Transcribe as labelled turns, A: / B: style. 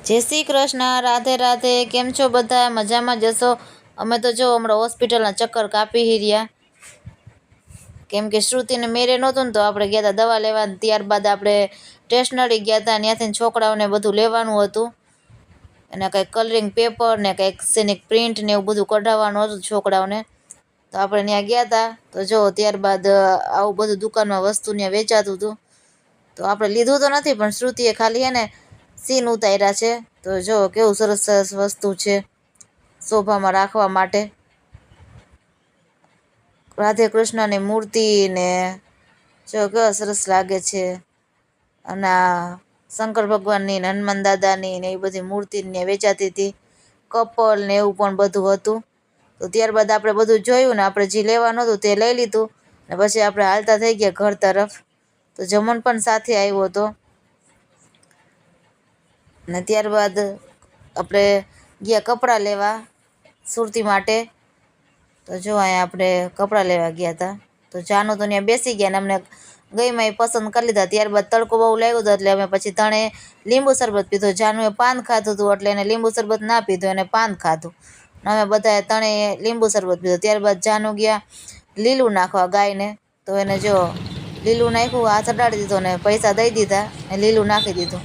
A: જય શ્રી કૃષ્ણ, રાધે રાધે, કેમ છો બધા? મજામાં જશો અમે તો જો હમણાં હોસ્પિટલના ચક્કર કાપી રહ્યા કેમ કે શ્રુતિને મેરે નહોતું ને તો આપણે ગયા હતા દવા લેવા. ત્યારબાદ આપણે સ્ટેશનરી ગયા હતા ત્યાંથી છોકરાઓને બધું લેવાનું હતું. અને કંઈક કલરિંગ પેપર ને કંઈક સેનિક પ્રિન્ટ ને એવું બધું કઢાવવાનું હતું છોકરાઓને. તો આપણે ત્યાં ગયા હતા તો જો ત્યારબાદ આવું બધું દુકાનમાં વસ્તુ ત્યાં વેચાતું હતું. તો આપણે લીધું તો નથી, પણ શ્રુતિએ ખાલી એને સીન ઉતાર્યા છે. તો જો, કેવું સરસ સરસ વસ્તુ છે શોભામાં રાખવા માટે. રાધે કૃષ્ણની મૂર્તિ ને જો, કેવા સરસ લાગે છે. અને આ શંકર ભગવાનની હનુમાન દાદાની ને એ બધી મૂર્તિ ને વેચાતી હતી. કપલ ને એવું પણ બધું હતું. તો ત્યારબાદ આપણે બધું જોયું ને, આપણે જે લેવાનું હતું તે લઈ લીધું. ને પછી આપણે હાલતા થઈ ગયા ઘર તરફ. તો જમણ પણ સાથે આવ્યો હતો. ને ત્યારબાદ આપણે ગયા કપડાં લેવા સુરતી માટે. તો જો અહીંયા આપણે કપડાં લેવા ગયા હતા. તો જાનું તો ત્યાં બેસી ગયા ને અમને ગઈમાં એ પસંદ કરી લીધા. ત્યારબાદ તડકો બહુ લાગ્યો હતો એટલે અમે પછી તણે લીંબુ શરબત પીધો. જાનુએ પાન ખાધું હતું એટલે એને લીંબુ શરબત ના પીધું, એને પાન ખાધું. અમે બધાએ તણે લીંબુ શરબત પીધો. ત્યારબાદ જાનુ ગયા લીલું નાખવા ગાયને. તો એને જો લીલું નાખ્યું, હાથ અડાડી દીધો ને પૈસા દઈ દીધા ને લીલું નાખી દીધું.